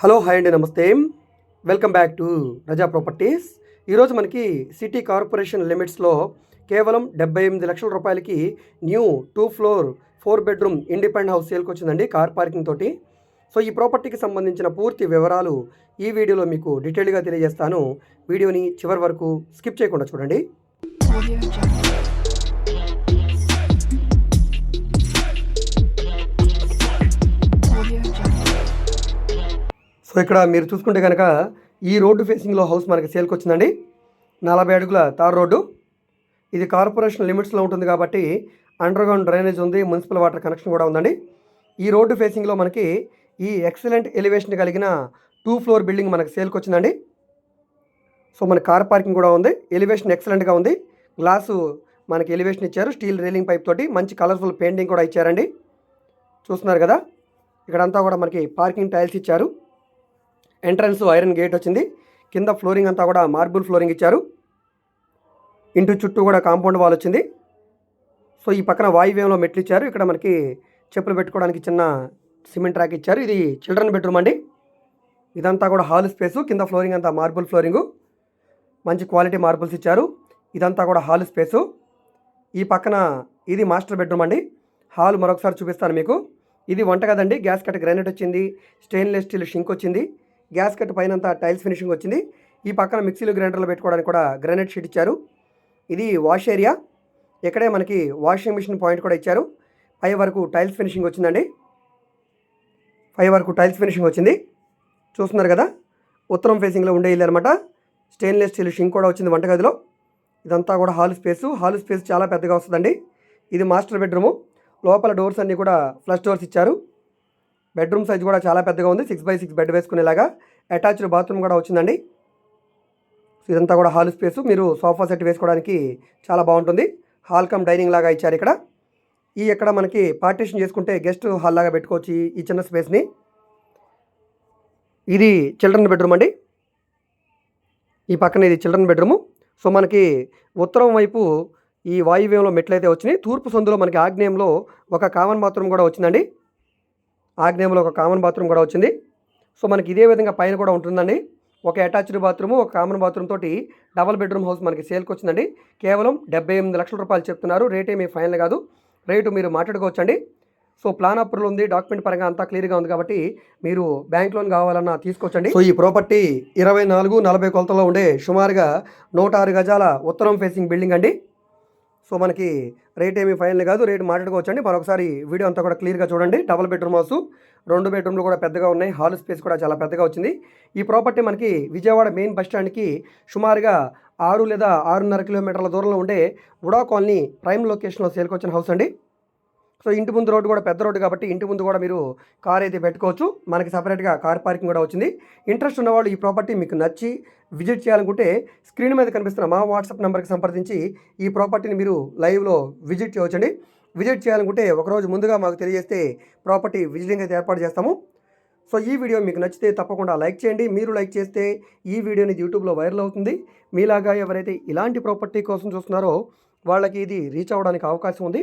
Hello hi అండి నమస్తే. Welcome back to Raza properties. ఈరోజు మనకి సిటీ కార్పొరేషన్ లిమిట్స్లో కేవలం డెబ్బై ఎనిమిది లక్షల రూపాయలకి new two floor four bedroom independent house సేల్కి వచ్చిందండి కార్ పార్కింగ్ తోటి. సో ఈ ప్రాపర్టీకి సంబంధించిన పూర్తి వివరాలు ఈ వీడియోలో మీకు డీటెయిల్గా తెలియజేస్తాను. వీడియోని చివరి వరకు స్కిప్ చేయకుండా చూడండి. సో ఇక్కడ మీరు చూసుకుంటే కనుక ఈ రోడ్డు ఫేసింగ్లో హౌస్ మనకి సేల్కి వచ్చిందండి. నలభై అడుగుల తార్ రోడ్డు. ఇది కార్పొరేషన్ లిమిట్స్లో ఉంటుంది కాబట్టి అండర్గ్రౌండ్ డ్రైనేజ్ ఉంది మున్సిపల్ వాటర్ కనెక్షన్ కూడా ఉందండి. ఈ రోడ్డు ఫేసింగ్లో మనకి ఈ ఎక్సలెంట్ ఎలివేషన్ కలిగిన టూ ఫ్లోర్ బిల్డింగ్ మనకి సేల్కి వచ్చిందండి. సో మన కార్ పార్కింగ్ కూడా ఉంది. ఎలివేషన్ ఎక్సలెంట్గా ఉంది. గ్లాసు మనకి ఎలివేషన్ ఇచ్చారు. స్టీల్ రైలింగ్ పైప్ తోటి మంచి కలర్ఫుల్ పెయింటింగ్ కూడా ఇచ్చారండి. చూస్తున్నారు కదా? ఇక్కడంతా కూడా మనకి పార్కింగ్ టైల్స్ ఇచ్చారు. ఎంట్రన్స్ ఐరన్ గేట్ వచ్చింది. కింద ఫ్లోరింగ్ అంతా కూడా మార్బుల్ ఫ్లోరింగ్ ఇచ్చారు. ఇంటి చుట్టూ కూడా కాంపౌండ్ వాల్ వచ్చింది. సో ఈ పక్కన వాయువ్యంలో మెట్లు ఇచ్చారు. ఇక్కడ మనకి చెప్పులు పెట్టుకోవడానికి చిన్న సిమెంట్ ట్రాక్ ఇచ్చారు. ఇది చిల్డ్రన్ బెడ్రూమ్ అండి. ఇదంతా కూడా హాల్ స్పేసు. కింద ఫ్లోరింగ్ అంతా మార్బుల్ ఫ్లోరింగు. మంచి క్వాలిటీ మార్బుల్స్ ఇచ్చారు. ఇదంతా కూడా హాల్ స్పేసు. ఈ పక్కన ఇది మాస్టర్ బెడ్రూమ్ అండి. హాల్ మరొకసారి చూపిస్తాను మీకు. ఇది వంట కదండి. గ్యాస్ కట్ గ్రానైట్ వచ్చింది. స్టెయిన్లెస్ స్టీల్ షింక్ వచ్చింది. గ్యాస్ కట్ పైన అంతా టైల్స్ ఫినిషింగ్ వచ్చింది. ఈ పక్కన మిక్సీలు గ్రైండర్లు పెట్టుకోవడానికి కూడా గ్రానైట్ షీట్ ఇచ్చారు. ఇది వాష్ ఏరియా. ఇక్కడే మనకి వాషింగ్ మిషన్ పాయింట్ కూడా ఇచ్చారు. పై వరకు టైల్స్ ఫినిషింగ్ వచ్చిందండి. పై వరకు టైల్స్ ఫినిషింగ్ వచ్చింది. చూస్తున్నారు కదా? ఉత్తరం ఫేసింగ్లో ఉండే ఇల్లు అనమాట స్టెయిన్లెస్ స్టీల్ షింక్ కూడా వచ్చింది వంటగదిలో. ఇదంతా కూడా హాల్ స్పేసు. హాల్ స్పేస్ చాలా పెద్దగా వస్తుందండి. ఇది మాస్టర్ బెడ్రూము. లోపల డోర్స్ అన్నీ కూడా ఫ్లష్ డోర్స్ ఇచ్చారు. బెడ్రూమ్ సైజ్ కూడా చాలా పెద్దగా ఉంది. సిక్స్ బై సిక్స్ బెడ్ వేసుకునేలాగా అటాచ్డ్ బాత్రూమ్ కూడా వచ్చిందండి. సో ఇదంతా కూడా హాల్ స్పేసు. మీరు సోఫా సెట్ వేసుకోవడానికి చాలా బాగుంటుంది. హాల్ కమ్ డైనింగ్ లాగా ఇచ్చారు ఇక్కడ. ఈ ఇక్కడ మనకి పార్టీషన్ చేసుకుంటే గెస్ట్ హాల్ లాగా పెట్టుకోవచ్చు ఈ- ఈ చిన్న స్పేస్ని ఇది చిల్డ్రన్ బెడ్రూమ్ అండి. ఈ పక్కన ఇది చిల్డ్రన్ బెడ్రూము. సో మనకి ఉత్తరం వైపు ఈ వాయువ్యంలో మెట్లయితే వచ్చినాయి. తూర్పు సందులో మనకి ఆగ్నేయంలో ఒక కామన్ బాత్రూమ్ కూడా వచ్చిందండి. ఆగ్నేయంలో ఒక కామన్ బాత్రూమ్ కూడా వచ్చింది. సో మనకి ఇదే విధంగా పైన కూడా ఉంటుందండి. ఒక అటాచ్డ్ బాత్రూమ్ ఒక కామన్ బాత్రూమ్ తోటి డబల్ బెడ్రూమ్ హౌస్ మనకి సేల్కి వచ్చిందండి. కేవలం డెబ్బై ఎనిమిది లక్షల రూపాయలు చెప్తున్నారు. రేట్ ఏమీ ఫైనల్ కాదు. రేటు మీరు మాట్లాడుకోవచ్చండి. సో ప్లాన్ అప్రూవల్ ఉంది. డాక్యుమెంట్ పరంగా అంతా క్లియర్గా ఉంది కాబట్టి మీరు బ్యాంక్ లోన్ కావాలన్నా తీసుకోవచ్చండి. సో ఈ ప్రాపర్టీ ఇరవై నాలుగు నలభై కొలతలో ఉండే సుమారుగా నూట ఆరు గజాల ఉత్తరం ఫేసింగ్ బిల్డింగ్ అండి. సో మనకి రేట్ ఏమీ ఫైనల్ కాదు రేటు మాట్లాడుకోవచ్చండి. మరొకసారి వీడియో అంతా కూడా క్లియర్గా చూడండి. డబుల్ బెడ్రూమ్ హౌస్ రెండు బెడ్రూమ్లు కూడా పెద్దగా ఉన్నాయి. హాల్ స్పేస్ కూడా చాలా పెద్దగా వచ్చింది. ఈ ప్రాపర్టీ మనకి విజయవాడ మెయిన్ బస్ స్టాండ్కి సుమారుగా ఆరు లేదా ఆరున్నర కిలోమీటర్ల దూరంలో ఉండే ఉడా కాలనీ ప్రైమ్ లొకేషన్లో సేల్కొచ్చిన హౌస్ అండి. సో ఇంటి ముందు రోడ్డు కూడా పెద్ద రోడ్డు కాబట్టి ఇంటి ముందు కూడా మీరు కార్ అయితే పెట్టుకోవచ్చు. మనకి సపరేట్గా కార్ పార్కింగ్ కూడా వచ్చింది. ఇంట్రెస్ట్ ఉన్నవాళ్ళు ఈ ప్రాపర్టీ మీకు నచ్చి విజిట్ చేయాలనుకుంటే స్క్రీన్ మీద కనిపిస్తున్న మా వాట్సాప్ నెంబర్కి సంప్రదించి ఈ ప్రాపర్టీని మీరు లైవ్లో విజిట్ చేయవచ్చండి. విజిట్ చేయాలనుకుంటే ఒకరోజు ముందుగా మాకు తెలియజేస్తే ప్రాపర్టీ విజిటింగ్ అయితే ఏర్పాటు చేస్తాము. సో ఈ వీడియో మీకు నచ్చితే తప్పకుండా లైక్ చేయండి. మీరు లైక్ చేస్తే ఈ వీడియోని యూట్యూబ్లో వైరల్ అవుతుంది. మీలాగా ఎవరైతే ఇలాంటి ప్రాపర్టీ కోసం చూస్తున్నారో వాళ్ళకి ఇది రీచ్ అవ్వడానికి అవకాశం ఉంది.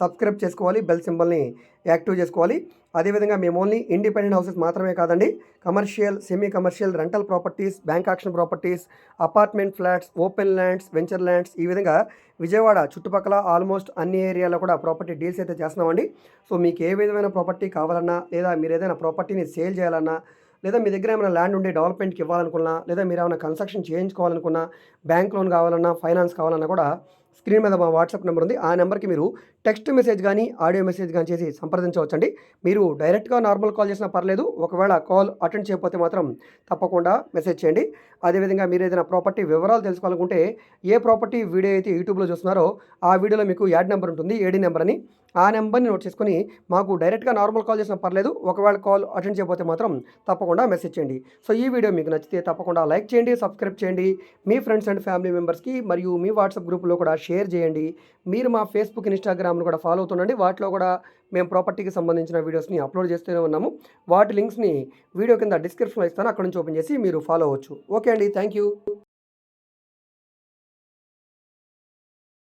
సబ్స్క్రైబ్ చేసుకోవాలి బెల్ సింబల్ని యాక్టివ్ చేసుకోవాలి. అదేవిధంగా మేము ఓన్లీ ఇండిపెండెంట్ హౌసెస్ మాత్రమే కాదండి commercial semi commercial rental properties bank auction properties apartment flats open lands venture lands ఈ విధంగా విజయవాడ చుట్టుపక్కల ఆల్మోస్ట్ అన్ని ఏరియాలో కూడా ప్రాపర్టీ డీల్స్ అయితే చేస్తున్నామండి. సో మీకు ఏ విధమైన ప్రాపర్టీ కావాలన్నా లేదా మీరు ఏదైనా ప్రాపర్టీని సేల్ చేయాలన్నా లేదా మీ దగ్గర ఏమైనా ల్యాండ్ ఉండి డెవలప్మెంట్కి ఇవ్వాలనుకున్నా లేదా మీరు ఏమైనా కన్స్ట్రక్షన్ చేయించుకోవాలనుకున్నా బ్యాంక్ లోన్ కావాలన్నా ఫైనాన్స్ కావాలన్నా కూడా స్క్రీన్ మీద మా వాట్సాప్ నెంబర్ ఉంది. ఆ నెంబర్కి మీరు టెక్స్ట్ మెసేజ్ కానీ ఆడియో మెసేజ్ కానీ చేసి సంప్రదించవచ్చండి. మీరు డైరెక్ట్గా నార్మల్ కాల్ చేసినా పర్లేదు ఒకవేళ కాల్ అటెండ్ చేయకపోతే మాత్రం తప్పకుండా మెసేజ్ చేయండి. అదేవిధంగా మీరు ఏదైనా ప్రాపర్టీ వివరాలు తెలుసుకోవాలనుకుంటే ఏ ప్రాపర్టీ వీడియో అయితే యూట్యూబ్లో చూస్తున్నారో ఆ వీడియోలో మీకు యాడ్ నెంబర్ ఉంటుంది ఏడీ నెంబర్ అని. ఆ నెంబర్ని నోట్ చేసుకుని మాకు డైరెక్ట్గా నార్మల్ కాల్ చేసినా పర్లేదు ఒకవేళ కాల్ అటెండ్ చేయకపోతే మాత్రం తప్పకుండా మెసేజ్ చేయండి. సో ఈ వీడియో మీకు నచ్చితే తప్పకుండా లైక్ చేయండి సబ్స్క్రైబ్ చేయండి. మీ ఫ్రెండ్స్ అండ్ ఫ్యామిలీ మెంబర్స్కి మరియు మీ వాట్సాప్ గ్రూప్లో కూడా షేర్ చేయండి. మీరు మా ఫేస్బుక్ ఇన్స్టాగ్రామ్ ఇన్స్టాగ్రామ్ను కూడా ఫాలో అవుతుండండి. వాటిలో కూడా మేము ప్రాపర్టీకి సంబంధించిన వీడియోస్ని అప్లోడ్ చేస్తూనే ఉన్నాము. వాటి లింక్స్ని వీడియో కింద డిస్క్రిప్షన్లో ఇస్తాను. అక్కడ నుంచి ఓపెన్ చేసి మీరు ఫాలో అవ్వచ్చు. ఓకే అండి. Thank you